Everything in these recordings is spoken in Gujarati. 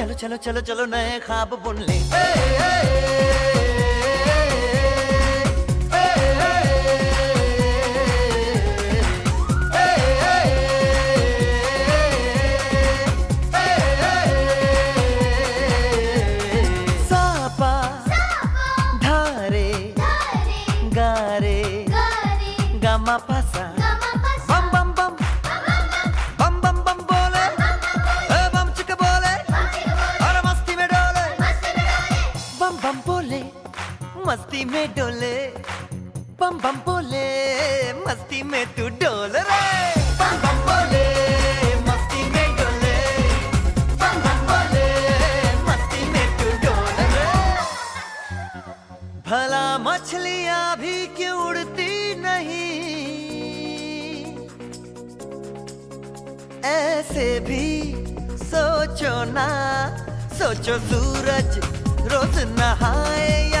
चलो चलो चलो चलो नए ख्वाब बुन ले ए, ए, मस्ती में डोले, बम बम बोले, मस्ती में तू डोल रे। बम बम बोले, मस्ती में डोले बोले, मस्ती में तू डोल भला मछलियाँ भी क्यों उड़ती नहीं? ऐसे भी सोचो ना, सोचो सूरज रोज नहाए या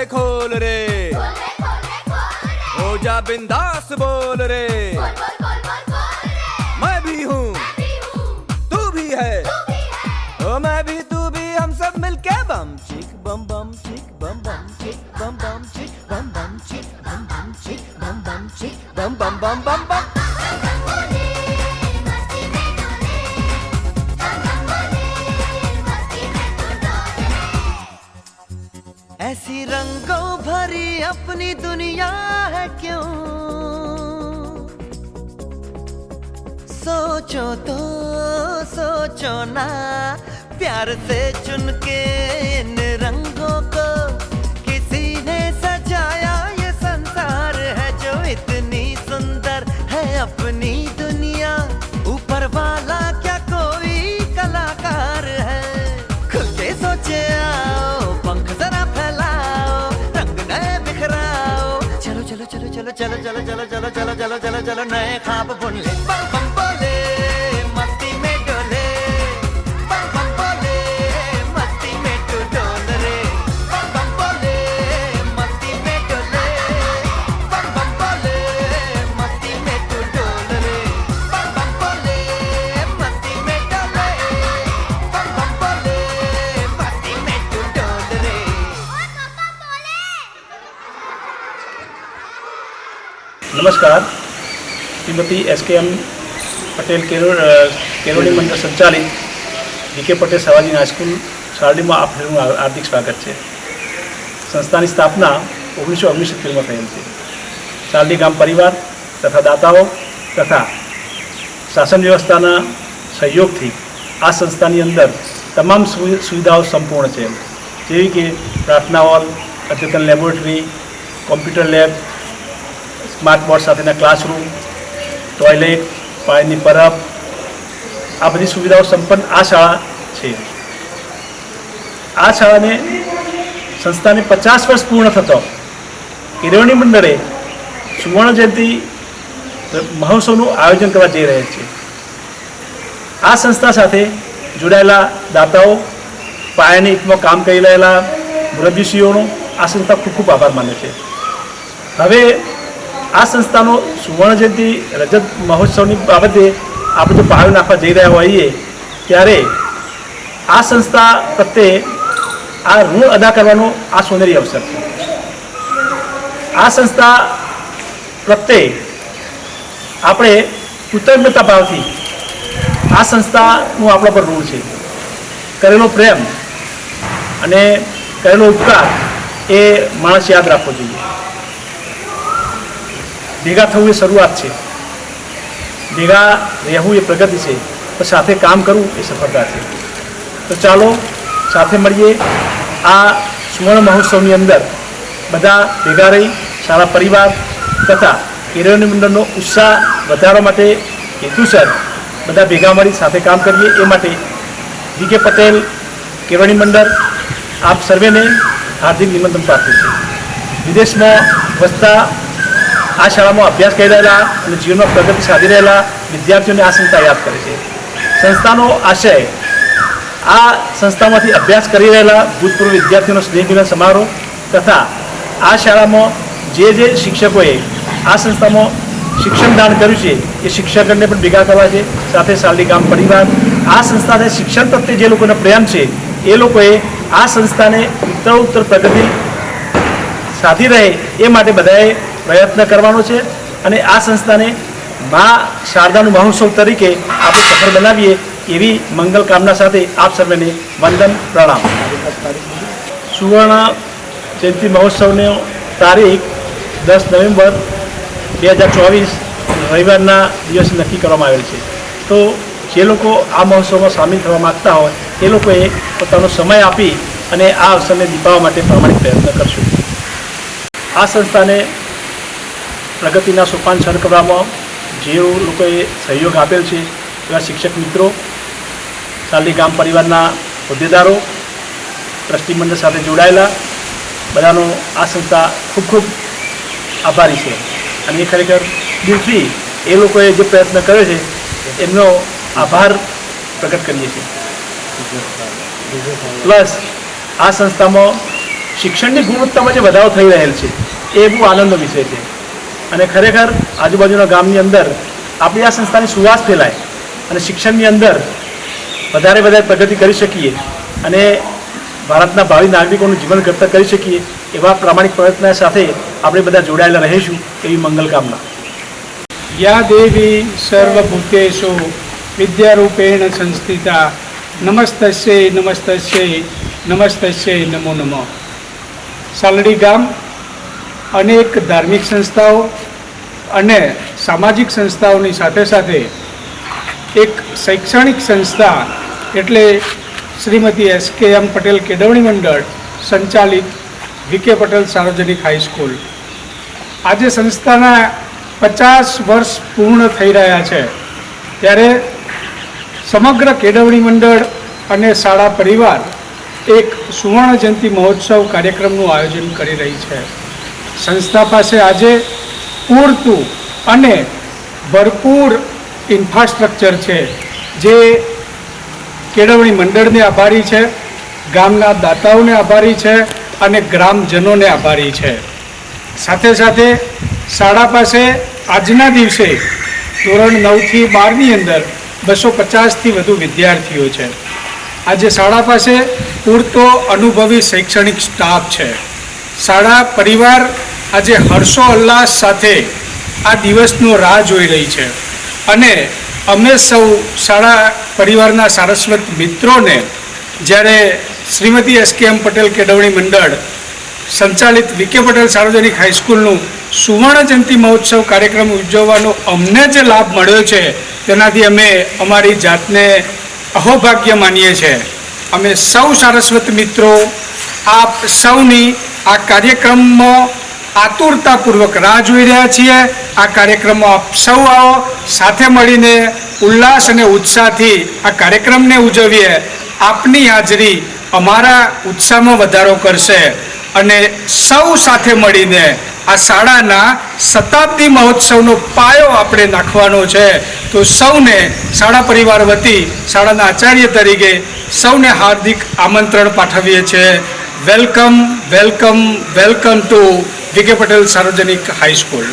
दरवाजे खोल रे। हो जा बिंदास बोल रे। मैं भी हूँ। तू भी है। ओ मैं भी, तू भी, हम सब मिलके बम, चिक, बम बम, चिक, बम बम, चिक, बम बम, चिक, बम बम, चिक, बम बम, चिक, बम बम, चिक, बम बम बम बम बम। रंगों भरी अपनी दुनिया है क्यों? सोचो तो सोचो ना प्यार से चुन के चलो चलो चलो चलो चलो चलो चलो चलो चलो चलो चलो चलो नए ख्वाब बुन ले बम बम बोले નમસ્કાર. શ્રીમતી એસ કે એમ પટેલ કેરોડ અ, કેરોડી મંડળ સંચાલિત DK Patel Savaji high school શારડીમાં આપ સૌનું હાર્દિક સ્વાગત છે. સંસ્થાની સ્થાપના ઓગણીસો ઓગણીસોતેરમાં થયેલ છે. શારડી ગામ પરિવાર તથા દાતાઓ તથા શાસન વ્યવસ્થાના સહયોગથી આ સંસ્થાની અંદર તમામ સુવિ- સુવિધાઓ સંપૂર્ણ છે. જેવી કે પ્રાર્થના હોલ અદ્યતન laboratory computer lab smart board સાથેના ક્લાસરૂમ ટોયલેટ પાણીની પરબ આ બધી સુવિધાઓ સંપન્ન આ શાળા છે. આ શાળાને સંસ્થાને પચાસ વર્ષ પૂર્ણ થતો. કેળવણી મંડળે સુવર્ણ જયંતિ મહોત્સવનું આયોજન કરવા જઈ રહ્યા છે. આ સંસ્થા સાથે જોડાયેલા દાતાઓ, પાયાની હિતમાં કામ કરી રહેલા મુરબ્બીશ્રીઓનો આ સંસ્થા ખૂબ ખૂબ આભાર માને છે. હવે આ સંસ્થાનો સુવર્ણ જયંતિ રજત મહોત્સવની બાબતે આપણે જો પાયો નાખવા જઈ રહ્યા હોઈએ, ત્યારે આ સંસ્થા પ્રત્યે આ ઋણ અદા કરવાનો આ સોનેરી અવસર છે. આ સંસ્થા પ્રત્યે આપણે કૃતજ્ઞતા ભાવથી આ સંસ્થાનું આપણા પર ઋણ છે. કરેલો પ્રેમ અને કરેલો ઉપકાર એ માણસ યાદ રાખવો જોઈએ. ભેગા થવું એ શરૂઆત છે. ભેગા રહેવું એ પ્રગતિ છે. તો સાથે કામ કરવું એ સફળતા છે. તો ચાલો સાથે મળીએ. આ સુવર્ણ મહોત્સવની અંદર બધા ભેગા રહી સારા પરિવાર તથા કેરળની મંડળનો ઉત્સાહ વધારવા માટે હેતુસર બધા ભેગા મળી સાથે કામ કરીએ એ માટે વી કે પટેલ કેળવણી મંડળ, આપ સર્વેને હાર્દિક નિમંત્રણ પાઠવું છે. વિદેશમાં વસતા આ શાળામાં અભ્યાસ કરી રહેલા અને જીવનમાં પ્રગતિ સાધી રહેલા વિદ્યાર્થીઓને આ સંસ્થા યાદ કરે છે. સંસ્થાનો આશય, આ સંસ્થામાંથી અભ્યાસ કરી રહેલા ભૂતપૂર્વ વિદ્યાર્થીઓનો સ્નેહમિલન સમારોહ તથા આ શાળામાં જે જે શિક્ષકોએ આ સંસ્થામાં શિક્ષણ દાન કર્યું છે, એ શિક્ષકોને પણ ભેગા કરવા છે. સાથે સાલી ગામ પરિવાર, આ સંસ્થાને શિક્ષણ પ્રત્યે જે લોકોનો પ્રેમ છે, એ લોકોએ આ સંસ્થાને ઉત્તરોત્તર પ્રગતિ સાધી રહે એ માટે બધાએ પ્રયત્ન કરવાનો છે અને આ સંસ્થાને મા શારદાનું મહોત્સવ તરીકે આપણે સફળ બનાવીએ એવી મંગલ કામના સાથે આપ સર્વેને વંદન, પ્રણામ. સુવર્ણ જયંતિ મહોત્સવનો તારીખ દસ નવેમ્બર બે હજાર ચોવીસ રવિવારના દિવસે નક્કી કરવામાં આવેલ છે. તો જે લોકો આ મહોત્સવમાં સામેલ થવા માગતા હોય, એ લોકોએ પોતાનો સમય આપી અને આ અવસરને દીપાવવા માટે પ્રામાણિક પ્રયત્ન કરશું. આ સંસ્થાને પ્રગતિના સોપાન સર કરવામાં જે લોકોએ સહયોગ આપેલ છે, એવા શિક્ષક મિત્રો, સાલી ગામ પરિવારના હોદ્દેદારો ટ્રસ્ટી મંડળ સાથે જોડાયેલા, બધાનો આ સંસ્થા ખૂબ ખૂબ આભારી છે. અને એ ખરેખર દિલથી એ લોકોએ જે પ્રયત્ન કર્યો છે, એમનો આભાર પ્રગટ કરીએ છીએ. પ્લસ આ સંસ્થામાં શિક્ષણની ગુણવત્તામાં જે વધારો થઈ રહેલ છે, એ બહુ આનંદનો વિષય છે. અને ખરેખર આજુબાજુના ગામની અંદર આપણી આ સંસ્થાની સુવાસ ફેલાય અને શિક્ષણની અંદર વધારે વધારે પ્રગતિ કરી શકીએ અને ભારતના ભાવિ નાગરિકોનું જીવન ઘડતર કરી શકીએ એવા પ્રામાણિક પ્રયત્ન સાથે આપણે બધા જોડાયેલા રહીશું એવી મંગલ કામના. યા દેવી સર્વભૂતેશો વિદ્યારૂપેણ સંસ્થિતા. નમસ્તસ્યૈ નમસ્તે નમસ્તસ્યૈ નમો નમઃ. સાલડી ગામ અનેક ધાર્મિક સંસ્થાઓ અને સામાજિક સંસ્થાઓની સાથે સાથે એક શૈક્ષણિક સંસ્થા એટલે શ્રીમતી એસ કે એમ પટેલ કેળવણી મંડળ સંચાલિત વીકે પટેલ સાર્વજનિક હાઈસ્કૂલ આજે સંસ્થાના પચાસ વર્ષ પૂર્ણ થઈ રહ્યા છે. ત્યારે સમગ્ર કેળવણી મંડળ અને શાળા પરિવાર એક સુવર્ણ જયંતિ મહોત્સવ કાર્યક્રમનું આયોજન કરી રહી છે. સંસ્થા પાસે આજે પૂરતું અને ભરપૂર ઇન્ફ્રાસ્ટ્રક્ચર છે જે કેળવણી મંડળને આભારી છે, ગામના દાતાઓને આભારી છે અને ગ્રામજનોને આભારી છે. સાથે સાથે શાળા પાસે આજના દિવસે ધોરણ નવથી બારની અંદર બસો પચાસથી વધુ વિદ્યાર્થીઓ છે. આજે શાળા પાસે પૂરતો અનુભવી શૈક્ષણિક સ્ટાફ છે. શાળા પરિવાર આજે હર્ષો ઉલ્લાસ સાથે આ દિવસનો રાહ જોઈ રહી છે. અને અમે સૌ શાળા પરિવારના સારસ્વત મિત્રોને જ્યારે શ્રીમતી એસ કે એમ પટેલ કેળવણી મંડળ, સંચાલિત વિકે પટેલ સાર્વજનિક હાઈસ્કૂલનું સુવર્ણ જયંતિ મહોત્સવ કાર્યક્રમ ઉજવવાનો અમને જે લાભ મળ્યો છે, તેનાથી અમે અમારી જાતને અહોભાગ્ય માનીએ છીએ. અમે સૌ સારસ્વત મિત્રો, આપ સૌની આ કાર્યક્રમમાં આતુરતાપૂર્વક રાહ જોઈ રહ્યા છીએ. આ કાર્યક્રમમાં આપ સૌ આવો. સાથે મળીને ઉલ્લાસ અને ઉત્સાહથી આ કાર્યક્રમને ઉજવીએ. આપની હાજરી અમારા ઉત્સાહમાં વધારો કરશે. અને સૌ સાથે મળીને આ શાળાના શતાબ્દી મહોત્સવનો પાયો આપણે નાખવાનો છે. તો સૌને શાળા પરિવાર વતી, શાળાના આચાર્ય તરીકે સૌને હાર્દિક આમંત્રણ પાઠવીએ છીએ. Welcome welcome welcome to VK Patel સાર્વજનિક હાઈસ્કૂલ